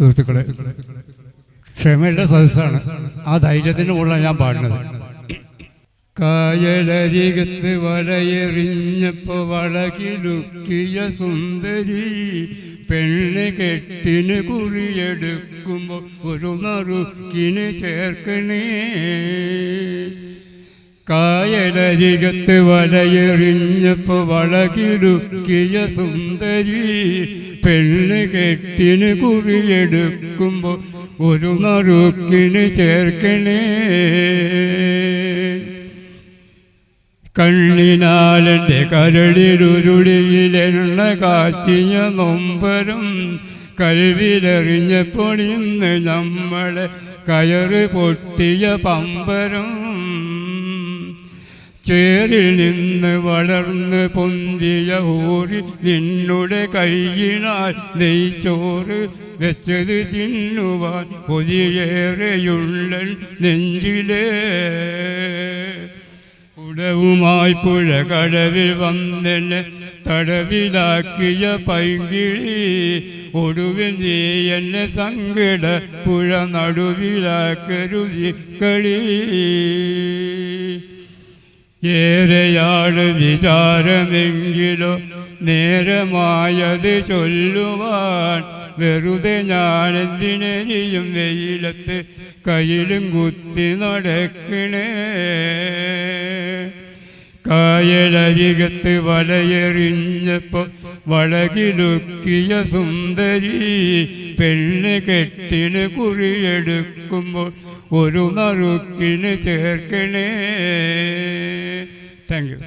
സുഹൃത്തുക്കളെ ക്ഷമയുടെ സദസ്സാണ്. ആ ധൈര്യത്തിന്റെ മുകളിലാണ് ഞാൻ പാടുന്നത്. കായലരികത്ത് വലയെറിഞ്ഞപ്പോ വളകിലുക്കിയ സുന്ദരി പെണ്ണ് കെട്ടിന് കുറിയെടുക്കുമ്പോ ഒരു നറുക്കിന് ചേർക്കണേ. കായലരികത്ത് വലയെറിഞ്ഞപ്പോ വളകിലുക്കിയ സുന്ദരി പെണ്ണ് കെട്ടിന് കുറിയെടുക്കുമ്പോൾ ഒരു നറുക്കിന് ചേർക്കണേ. കണ്ണിനാലെന്റെ കരളിലുരുളിയിലെണ്ണ കാച്ചിയ നൊമ്പരം കഴിവിലെറിഞ്ഞപ്പോൾ ഇന്ന് നമ്മളെ കയറ് പൊട്ടിയ പമ്പരം. ചേരിൽ നിന്ന് വളർന്ന് പൊന്തിയ ഊരി നിന്നുടെ കൈയിനാൽ നെയ്ച്ചോറ് വെച്ചത് തിന്നുവാൻ കൊതിയേറെയുള്ളൻ നെഞ്ചിലേ. ഉടവുമായി പുഴ കടവിൽ വന്നെന്നെ തടവിലാക്കിയ പൈങ്കിളി ഒടുവിൽ നീ എന്നെ സങ്കട പുഴ നടുവിലാക്കരുതി കളി. ഏറെയാണ് വിചാരമെങ്കിലോ നേരമായത് ചൊല്ലുവാൻ വെറുതെ ഞാൻ എന്തിനെയും വെയിലത്ത് കയ്യിലും കുത്തി നടക്കണേ. കായലരികത്ത് വലയെറിഞ്ഞപ്പോൾ വളകിലുക്കിയ സുന്ദരി പെണ്ണ് കെട്ടിന് കുറിയെടുക്കുമ്പോൾ ഒരു നറുക്കിന് ചേർക്കണേ. Thank you